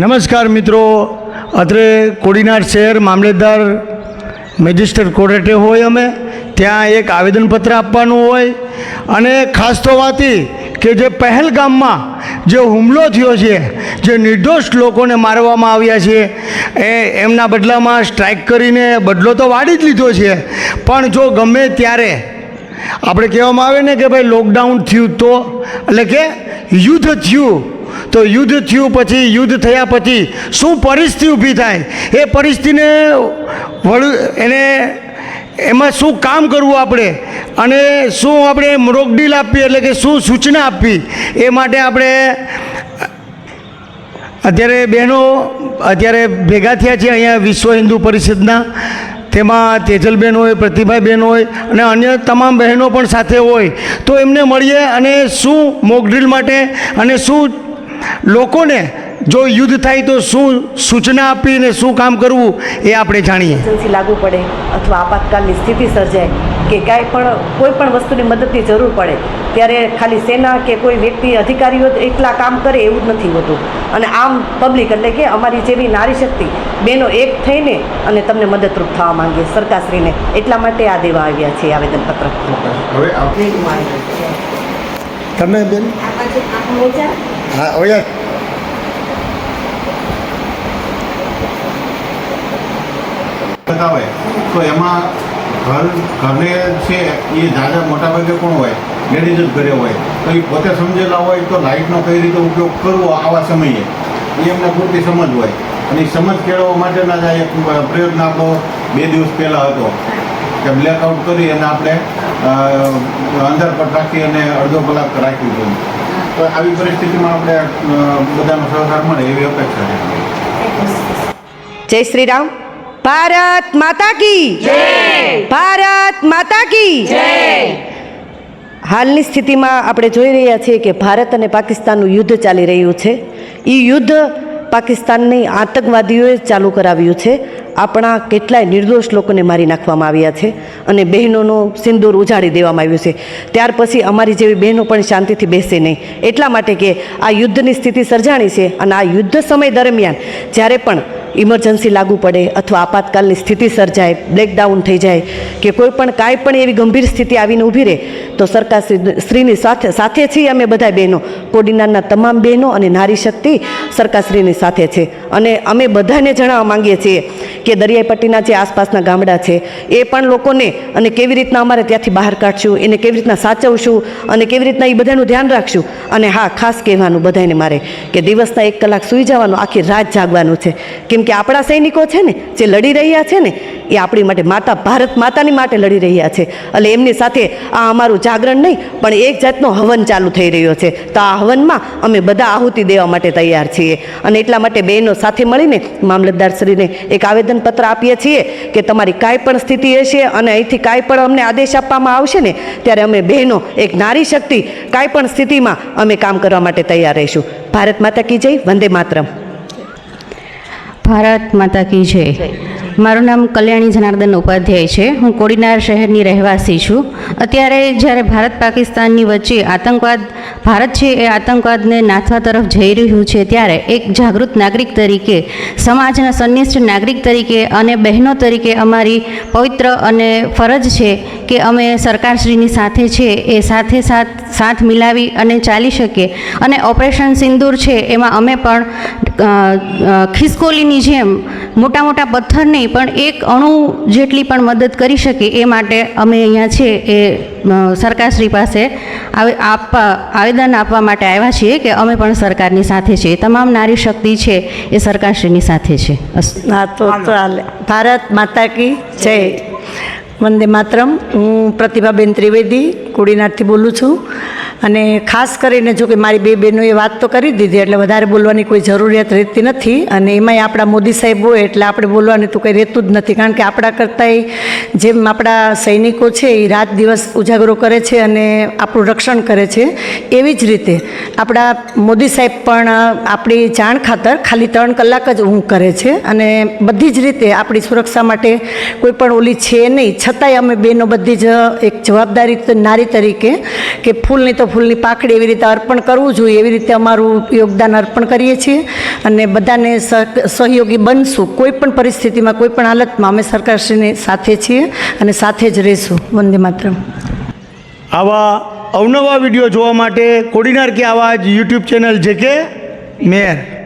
નમસ્કાર મિત્રો. અત્રે કોડીનાર શહેર મામલેદાર મેજિસ્ટ્રેટ કોર્ટે હોય અમે. ત્યાં એક આવેદનપત્ર આપવાનું હોય. અને ખાસ તો વાત કે જે પહેલગામમાં જે હુમલો થયો છે, જે નિર્દોષ લોકોને મારવામાં આવ્યા છે, એ એમના બદલામાં સ્ટ્રાઇક કરીને બદલો તો વાળી જ લીધો છે. પણ જો ગમે ત્યારે આપણે કહેવામાં આવે ને કે ભાઈ લોકડાઉન થયું તો, એટલે કે યુદ્ધ થયું તો યુદ્ધ થયું પછી, યુદ્ધ થયા પછી શું પરિસ્થિતિ ઊભી થાય? એ પરિસ્થિતિને વળું, એને એમાં શું કામ કરવું આપણે? અને શું આપણે મોકડીલ આપવી, એટલે કે શું સૂચના આપવી? એ માટે આપણે અત્યારે બહેનો અત્યારે ભેગા થયા છે અહીંયા વિશ્વ હિન્દુ પરિષદના. તેમાં તેજલબેન હોય પ્રતિભાબેન હોય, અને અન્ય તમામ બહેનો પણ સાથે હોય. તો એમને મળીએ અને શું મોકડ્રીલ માટે અને શું લોકોને જો યુદ્ધ થાય તો શું સૂચના આપીને શું કામ કરવું એ આપણે જાણીએ. એજન્સી લાગુ પડે અથવા આપાતકાલની સ્થિતિ સર્જાય કે કાંઈ પણ કોઈ પણ વસ્તુની મદદની જરૂર પડે ત્યારે ખાલી સેના કે કોઈ વ્યક્તિ અધિકારીઓ એકલા કામ કરે એવું જ નથી હોતું. અને આમ પબ્લિક એટલે કે અમારી જેવી નારી શક્તિ બેનો એક થઈને અને તમને મદદરૂપ થવા માંગીએ સરકારશ્રીને એટલા માટે આ દેવા આવ્યા છે આવેદનપત્ર. હવે તમે બેન હા, ઓયા બતાવે. તો એમાં ઘર ઘરને છે, એ દાદા મોટા ભાગે કોણ હોય? લેડીઝ જ ઘરે હોય. તો એ પોતે સમજેલા હોય તો લાઇટનો કઈ રીતે ઉપયોગ કરવો આવા સમયે? એ એમને પૂરતી સમજ હોય. અને સમજ કેળવવા માટેના જ પ્રયત્ન આપણો બે દિવસ પહેલાં હતો. કે બ્લેકઆઉટ કરી અને આપણે અંદર પર રાખી અને અડધો કલાક રાખ્યું હતું તો આવી પરિસ્થિતિમાં આપણે બધાનો સહકાર મળે એવી અપેક્ષા છે. જય શ્રી રામ. ભારત માતા કી. ભારત માતા કી. હાલની સ્થિતિમાં આપણે જોઈ રહ્યા છીએ કે ભારત અને પાકિસ્તાનનું યુદ્ધ ચાલી રહ્યું છે. એ યુદ્ધ પાકિસ્તાનની આતંકવાદીઓએ ચાલુ કરાવ્યું છે. આપણા કેટલાય નિર્દોષ લોકોને મારી નાખવામાં આવ્યા છે અને બહેનોનો સિંદૂર ઉજાડી દેવામાં આવ્યું છે. ત્યાર પછી અમારી જેવી બહેનો પણ શાંતિથી બેસે નહીં. એટલા માટે કે આ યુદ્ધની સ્થિતિ સર્જાણી છે અને આ યુદ્ધ સમય દરમિયાન જ્યારે પણ ઇમરજન્સી લાગુ પડે અથવા આપાતકાલની સ્થિતિ સર્જાય બ્લેકડાઉન થઈ જાય કે કોઈ પણ કાંઈ પણ એવી ગંભીર સ્થિતિ આવીને ઊભી રહે, તો સરકાર શ્રીની સાથે સાથે છીએ અમે બધા બહેનો. કોડીનારના તમામ બહેનો અને નારી શક્તિ સરકારશ્રીની સાથે છે. અને અમે બધાને જણાવવા માંગીએ છીએ કે દરિયાઈ પટ્ટીના જે આસપાસના ગામડા છે, એ પણ લોકોને અને કેવી રીતના અમારે ત્યાંથી બહાર કાઢશું, એને કેવી રીતના સાચવશું અને કેવી રીતના એ બધાનું ધ્યાન રાખશું. અને હા, ખાસ કહેવાનું બધાને મારે કે દિવસના એક કલાક સૂઈ જવાનું, આખી રાત જાગવાનું છે. કેમ કે આપણા સૈનિકો છે ને, જે લડી રહ્યા છે ને, એ આપણી માટે માતા, ભારત માતાની માટે લડી રહ્યા છે. એટલે એમની સાથે આ અમારું જાગરણ નહીં, પણ એક જાતનો હવન ચાલુ થઈ રહ્યો છે. તો આ હવનમાં અમે બધા આહુતિ દેવા માટે તૈયાર છીએ. અને એટલા માટે બહેનો સાથે મળીને મામલતદારશ્રીને એક આવેદનપત્ર આપીએ છીએ કે તમારી કાંઈ પણ સ્થિતિ હશે અને અહીંથી કાંઈ પણ અમને આદેશ આપવામાં આવશે ને, ત્યારે અમે બહેનો, એક નારી શક્તિ, કાંઈ પણ સ્થિતિમાં અમે કામ કરવા માટે તૈયાર રહીશું. ભારત માતા કી જય, વંદે માતરમ. ભારત માતા કી જય. મારું નામ કલ્યાણી જનાર્દન ઉપાધ્યાય છે. હું કોડીનાર શહેરની રહેવાસી છું. અત્યારે જ્યારે ભારત પાકિસ્તાનની વચ્ચે આતંકવાદ, ભારત છે એ આતંકવાદને નાથવા તરફ જઈ રહ્યું છે ત્યારે એક જાગૃત નાગરિક તરીકે, સમાજના સંનિષ્ઠ નાગરિક તરીકે અને બહેનો તરીકે અમારી પવિત્ર અને ફરજ છે કે અમે સરકારશ્રીની સાથે છે એ સાથે સાથ સાથ મિલાવી અને ચાલી શકીએ. અને ઓપરેશન સિંદૂર છે એમાં અમે પણ ખિસકોલીની જેમ મોટા મોટા પથ્થર નહીં પણ એક અણુ જેટલી પણ મદદ કરી શકે એ માટે અમે અહીંયા છે એ સરકારશ્રી પાસે આપવા, આવેદન આપવા માટે આવ્યા છીએ કે અમે પણ સરકારની સાથે છીએ. તમામ નારી શક્તિ છે એ સરકારશ્રીની સાથે છે. હા, તો ચાલે ભારત માતા કી જય. વંદે માતરમ. હું પ્રતિભાબેન ત્રિવેદી કુડીનાથથી બોલું છું. અને ખાસ કરીને જો કે મારી બે બહેનોએ વાત તો કરી દીધી, એટલે વધારે બોલવાની કોઈ જરૂરિયાત રહેતી નથી. અને એમાંય આપણા મોદી સાહેબ હોય એટલે આપણે બોલવાનું તો કંઈ રહેતું જ નથી. કારણ કે આપણા કરતાંય જેમ આપણા સૈનિકો છે, એ રાત દિવસ ઉજાગરો કરે છે અને આપણું રક્ષણ કરે છે. એવી જ રીતે આપણા મોદી સાહેબ પણ આપણી જાણ ખાતર ખાલી ત્રણ કલાક જ ઊંઘ કરે છે. અને બધી જ રીતે આપણી સુરક્ષા માટે કોઈ પણ ઓલી છે નહીં. છતાંય અમે બેનો બધી જ એક જવાબદારી નારી તરીકે કે ફૂલની તો ફૂલની પાખડી એવી રીતે અર્પણ કરવું જોઈએ. એવી રીતે અમારું યોગદાન અર્પણ કરીએ છીએ અને બધાને સહ- સહયોગી બનશું. કોઈ પણ પરિસ્થિતિમાં, કોઈ પણ હાલતમાં અમે સરકારશ્રીની સાથે છીએ અને સાથે જ રહીશું. વંદે માત્ર આવા અવનવા વીડિયો જોવા માટે કોડીનાર કે આવાજ યુટ્યુબ ચેનલ જે કે મેયર